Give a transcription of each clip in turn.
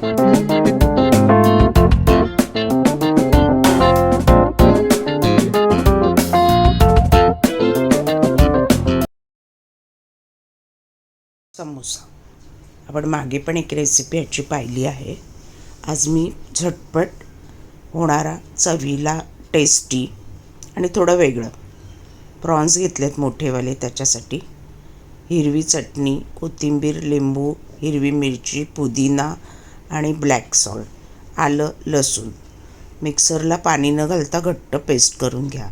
समोसा. आपण मागे पण एक रेसिपी ह्याची पाहिली आहे. आज मी झटपट होणारा चवीला टेस्टी आणि थोडं वेगळं प्रॉन्स घेतलेत मोठेवाले त्याच्यासाठी. हिरवी चटणी कोथिंबीर लिंबू हिरवी मिरची पुदिना आणि ब्लॅक सॉल्ट आलं लसूण. मिक्सरला पाणी न घालता घट्ट पेस्ट करून घ्या.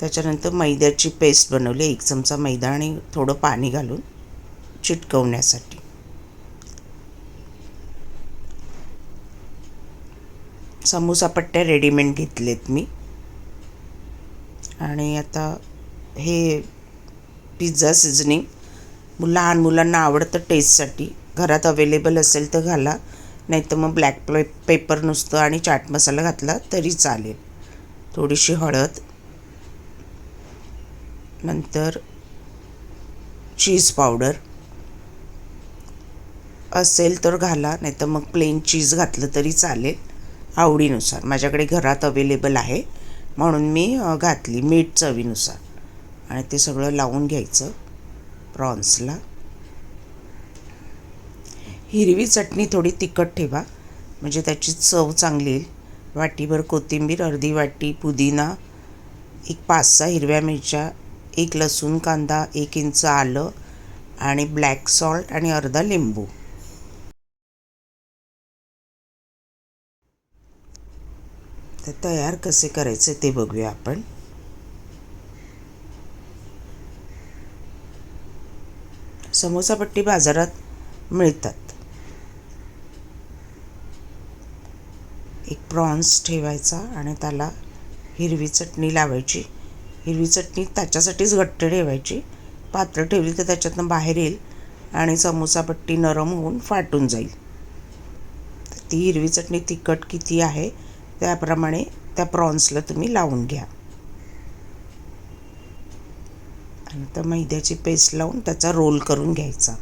त्याच्यानंतर मैद्याची पेस्ट बनवली. एक चमचा मैदा आणि थोडं पाणी घालून चिटकवण्यासाठी. समोसा पट्ट्या रेडीमेड घेतलेत मी. आणि आता हे पिझ्झा सिझनिंग लहान मुलांना आवडतं टेस्टसाठी घरात अवेलेबल असेल तर घाला. नाही तर मग ब्लॅक पे पेपर नुसतं आणि चाट मसाला घातला तरी चालेल. थोडीशी हळद. नंतर चीज पावडर असेल तर घाला. नाही तर मग प्लेन चीज घातलं तरी चालेल. आवडीनुसार. माझ्याकडे घरात अवेलेबल आहे. म्हणून मी घातली मीठ चवीनुसार. आणि ते सगळं लावून घ्यायचं. प्रॉन्सला. हिरवी चटणी थोडी तिखट ठेवा म्हणजे त्याची चव चांगली येईल. वाटीभर कोथिंबीर अर्धी वाटी पुदिना एक पाच सहा हिरव्या मिरच्या एक लसूण कांदा एक इंच आलं आणि ब्लॅक सॉल्ट आणि अर्धा लिंबू. तर तयार कसे करायचे ते बघूया आपण. समोसापट्टी बाजारात मिळतात. एक प्रॉन्स ठेवायचा आणि त्याला हिरवी चटणी लावायची. हिरवी चटणी त्याच्यासाठीच घट्ट ठेवायची. पात्र ठेवली तर त्याच्यातनं बाहेर येईल आणि समोसापट्टी नरम होऊन फाटून जाईल. तर ती हिरवी चटणी तिखट किती आहे त्याप्रमाणे त्या प्रॉन्सला तुम्ही लावून घ्या. आणि तर मैद्याची पेस्ट लावून त्याचा रोल करून घ्यायचा.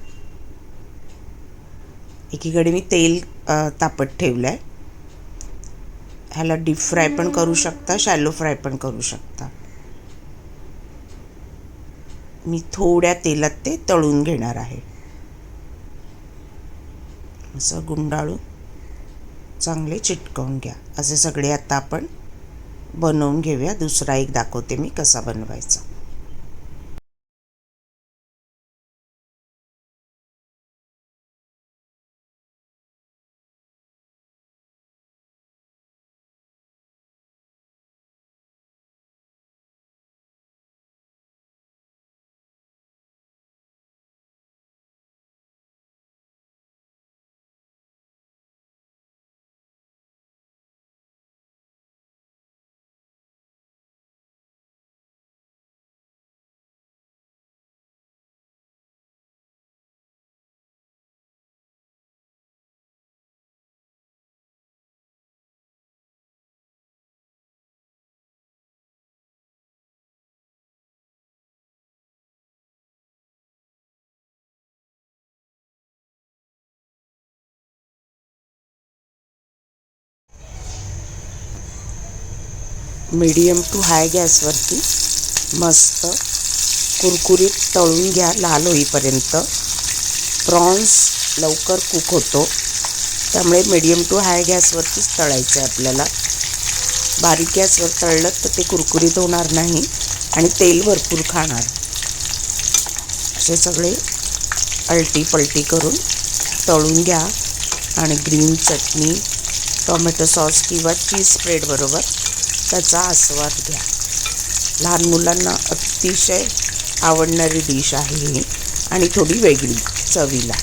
एकीकडे मी तेल तापत ठेवलं आहे ह्याला डीप फ्राय पण करू शकता शॅलो फ्राय पण करू शकता. मी थोड्या तेलात ते तळून घेणार आहे. असं गुंडाळून चांगले चिटकवून घ्या. असे सगळे आता आपण बनवून घेऊया. दुसरा एक दाखवते मी कसा बनवायचा. मीडियम टू हाय गॅसवरती मस्त कुरकुरीत तळून घ्या लाल होईपर्यंत. प्रॉन्स लवकर कुक होतो. त्यामुळे मीडियम टू हाय गॅसवरतीच तळायचं आहे आपल्याला. बारीक गॅसवर तळलं तर ते कुरकुरीत होणार नाही आणि तेल भरपूर खाणार. असे सगळे अलटी पलटी करून तळून घ्या. आणि ग्रीन चटणी टोमॅटो सॉस किंवा चीज स्प्रेड बरोबर त्याचा आस्वाद घ्या. लहान मुलांना अतिशय आवडणारी डिश आहे ही. आणि थोडी वेगळी चवीला.